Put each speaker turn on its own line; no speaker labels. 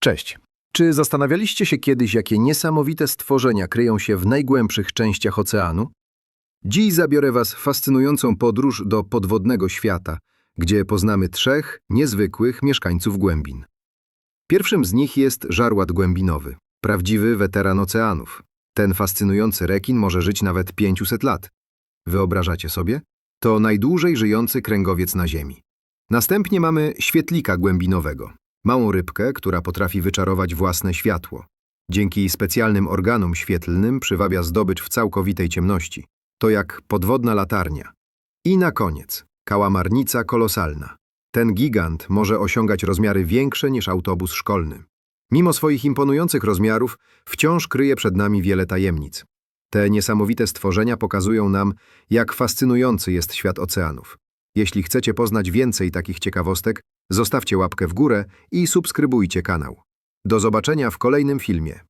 Cześć. Czy zastanawialiście się kiedyś, jakie niesamowite stworzenia kryją się w najgłębszych częściach oceanu? Dziś zabiorę Was fascynującą podróż do podwodnego świata, gdzie poznamy trzech niezwykłych mieszkańców głębin. Pierwszym z nich jest żarłat głębinowy, prawdziwy weteran oceanów. Ten fascynujący rekin może żyć nawet 500 lat. Wyobrażacie sobie? To najdłużej żyjący kręgowiec na Ziemi. Następnie mamy świetlika głębinowego, małą rybkę, która potrafi wyczarować własne światło. Dzięki specjalnym organom świetlnym przywabia zdobycz w całkowitej ciemności. To jak podwodna latarnia. I na koniec, kałamarnica kolosalna. Ten gigant może osiągać rozmiary większe niż autobus szkolny. Mimo swoich imponujących rozmiarów, wciąż kryje przed nami wiele tajemnic. Te niesamowite stworzenia pokazują nam, jak fascynujący jest świat oceanów. Jeśli chcecie poznać więcej takich ciekawostek, zostawcie łapkę w górę i subskrybujcie kanał. Do zobaczenia w kolejnym filmie.